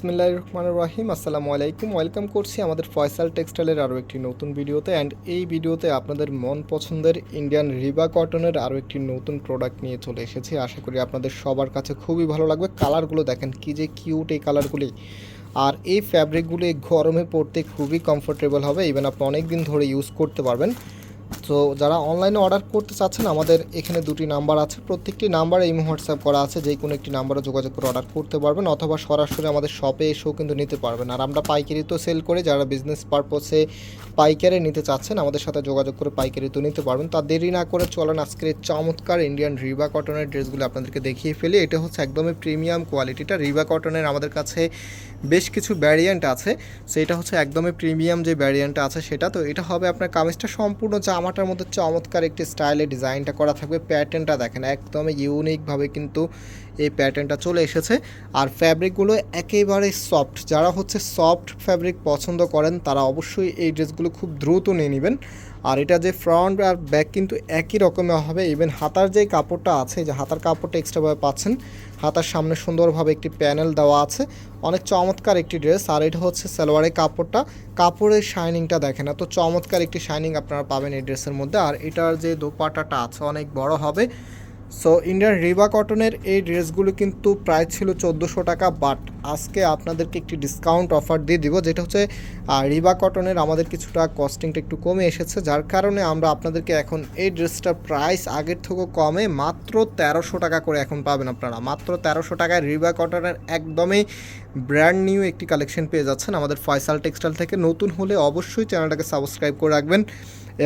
বিসমিল্লাহ রহমান রাহিম, আসসালামু আলাইকুম। ওয়েলকাম করছি আমাদের ফয়সাল টেক্সটাইলের আরও একটি নতুন ভিডিওতে। অ্যান্ড এই ভিডিওতে আপনাদের মন পছন্দের ইন্ডিয়ান রিবা কটনের আরও একটি নতুন প্রোডাক্ট নিয়ে চলে এসেছি। আশা করি আপনাদের সবার কাছে খুবই ভালো লাগবে। কালারগুলো দেখেন, কী যে কিউট এই কালারগুলি আর এই ফ্যাব্রিকগুলি গরমে পরতে খুবই কমফোর্টেবল হবে। ইভেন আপনি অনেক দিন ধরে ইউজ করতে পারবেন। তো যারা অনলাইনে অর্ডার করতে চাচ্ছেন, আমাদের এখানে দুটি নাম্বার আছে। প্রত্যেকটি নাম্বারে এই হোয়াটসঅ্যাপ করা আছে। যে কোনো একটি নাম্বারে যোগাযোগ করে অর্ডার করতে পারবেন অথবা সরাসরি আমাদের শপে এসেও কিন্তু নিতে পারবেন। আর আমরা পাইকারি তো সেল করে, যারা বিজনেস পারপসে পাইকারি নিতে চাচ্ছেন, আমাদের সাথে যোগাযোগ করে পাইকারি তো নিতে পারবেন। তা দেরি না করে চলেন আজকের চমৎকার ইন্ডিয়ান রিবা কটনের ড্রেসগুলো আপনাদেরকে দেখিয়ে ফেলি। এটা হচ্ছে একদমই প্রিমিয়াম কোয়ালিটিটা রিবা কটনের আমাদের কাছে বেশ কিছু ভ্যারিয়েন্ট আছে। সেটা হচ্ছে একদমই প্রিমিয়াম যে ভ্যারিয়েন্টটা আছে সেটা। তো এটা হবে আপনার কামিজটা সম্পূর্ণ জামাটার মধ্যে চমৎকার একটি স্টাইলে ডিজাইনটা করা থাকবে। প্যাটার্নটা দেখেন, একদমই ইউনিকভাবে কিন্তু এই প্যাটার্নটা চলে এসেছে। আর ফ্যাব্রিকগুলো একেবারে সফট, যারা হচ্ছে সফট ফ্যাব্রিক পছন্দ করেন, তারা অবশ্যই এই ড্রেসগুলো খুব দ্রুত নিয়ে নেবেন। আর এটা যে ফ্রন্ট আর ব্যাক কিন্তু একই রকমের হবে ইভেন হাতার যে কাপড়টা আছে যে হাতার কাপড়টা এক্সট্রাভাবে পাচ্ছেন, হাতার সামনে সুন্দরভাবে একটি প্যানেল দেওয়া আছে, অনেক চমৎকার একটি ড্রেস আর এটা হচ্ছে সালোয়ারের কাপড়টা, কাপড়ের শাইনিংটা দেখেন, এত চমৎকার একটি শাইনিং আপনারা পাবেন এই ড্রেসের মধ্যে, আর এটার যে দোপাটাটা আছে, অনেক বড় হবে সো ইন্ডিয়ান রিবা কটনের এই ড্রেসগুলো কিন্তু প্রায় ছিল চোদ্দোশো টাকা বাট আজকে আপনাদেরকে একটি ডিসকাউন্ট অফার দিয়ে দিব, যেটা হচ্ছে রিবা কটনের আমাদের কিছুটা কস্টিংটা একটু কমে এসেছে। যার কারণে আমরা আপনাদেরকে এখন এই ড্রেসটার প্রাইস আগের থেকেও কমে মাত্র তেরোশো টাকা করে এখন পাবেন আপনারা। মাত্র তেরোশো টাকায় রিবা কটনের একদমই ব্র্যান্ড নিউ একটি কালেকশন পেয়ে যাচ্ছেন আমাদের ফয়সাল টেক্সটাইল থেকে। নতুন হলে অবশ্যই চ্যানেলটাকে সাবস্ক্রাইব করে রাখবেন।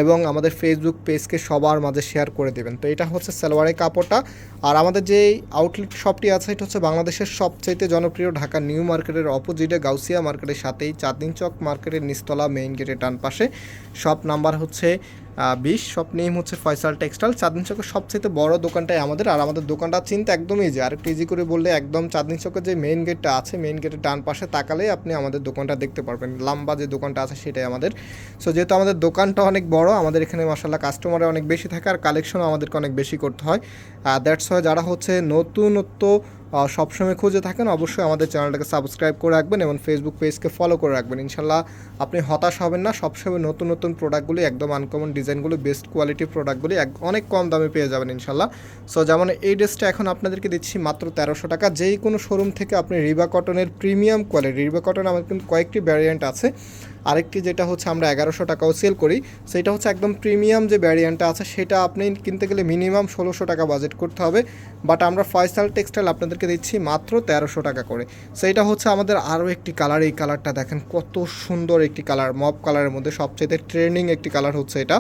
এবং আমাদের ফেসবুক পেজকে সবার মাঝে শেয়ার করে দেবেন। তো এটা হচ্ছে সালোয়ারের কাপড়টা। আর আমাদের যে আউটলেট শপটি আছে, এটা হচ্ছে বাংলাদেশের সবচাইতে জনপ্রিয় ঢাকা নিউ মার্কেটের অপোজিটে গাউসিয়া মার্কেটের সাথেই চাঁদিন চক মার্কেটের নিস্তলা মেইন গেটের ডান পাশে। শপ নাম্বার হচ্ছে বিশ, সব নেম হচ্ছে ফয়সাল টেক্সটাইল। চাঁদনি চকের সবচেয়ে বড় দোকানটাই আমাদের, আর আমাদের দোকানটা চিনতে একদমই ইজি আর একটু ইজি করে বললে একদম চাঁদনি চকের যে মেইন গেটটা আছে মেইন গেটের ডান পাশে তাকালেই আপনি আমাদের দোকানটা দেখতে পারবেন। লম্বা যে দোকানটা আছে সেটাই আমাদের। সো যেহেতু আমাদের দোকানটা অনেক বড়, আমাদের এখানে মাসাল্লাহ কাস্টমারে অনেক বেশি থাকে, আর কালেকশনও আমাদেরকে অনেক বেশি করতে হয়। দ্যাটস হয় যারা হচ্ছে নতুনত্ব সবসময় খুঁজে থাকেন, অবশ্যই আমাদের চ্যানেলটাকে সাবস্ক্রাইব করে রাখবেন এবং ফেসবুক পেজকে ফলো করে রাখবেন। ইনশাল্লাহ আপনি হতাশ হবেন না, সবসময় নতুন নতুন প্রোডাক্টগুলি একদম আনকমন ডিজাইনগুলো বেস্ট কোয়ালিটির প্রোডাক্টগুলি অনেক কম দামে পেয়ে যাবেন ইনশাল্লাহ সো যেমন এই ড্রেসটা এখন আপনাদেরকে দিচ্ছি মাত্র তেরোশো টাকা। যেই কোনো শোরুম থেকে আপনি রিবা কটনের প্রিমিয়াম কোয়ালিটি রিবা কটন আমার কিন্তু কয়েকটি ভ্যারিয়েন্ট আছে। আরেকটি যেটা হচ্ছে আমরা এগারোশো টাকাও সেল করি, সেটা হচ্ছে একদম প্রিমিয়াম যে ভ্যারিয়েন্টটা আছে, সেটা আপনি কিনতে গেলে মিনিমাম ষোলোশো টাকা বাজেট করতে হবে। বাট আমরা ফয়সাল টেক্সটাইল আপনাদেরকে দিচ্ছি মাত্র তেরোশো টাকা করে। সেইটা হচ্ছে আমাদের আরও একটি কালার এই কালারটা দেখেন কত সুন্দর একটি কালার মব কালারের মধ্যে সবচেয়ে ট্রেন্ডিং একটি কালার হচ্ছে এটা।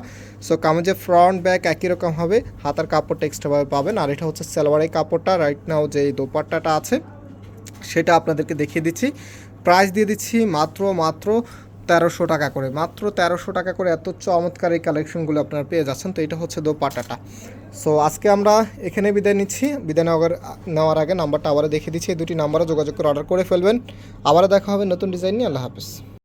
সো কামেজে ফ্রন্ট ব্যাক একই রকম হবে, হাতার কাপড়টা এক্সট্রাভাবে পাবেন। আর এটা হচ্ছে সালোয়ারের কাপড়টা রাইট নাও যে দোপাট্টাটা আছে, সেটা আপনাদেরকে দেখিয়ে দিচ্ছি। প্রাইস দিয়ে দিচ্ছি মাত্র মাত্র তেরোশো টাকা করে। মাত্র তেরোশো টাকা করে এত চমৎকার এই কালেকশনগুলো আপনারা পেয়ে যাচ্ছেন। তো এটা হচ্ছে দোপাটাটা সো আজকে আমরা এখানে বিদায় নিচ্ছি। বিদায় নেওয়ার নেওয়ার আগে নাম্বারটা আবার দেখিয়ে দিচ্ছি। এই দুটি নাম্বারও যোগাযোগ করে অর্ডার করে ফেলবেন। আবারও দেখা হবে নতুন ডিজাইন নিয়ে। আল্লাহ হাফিজ।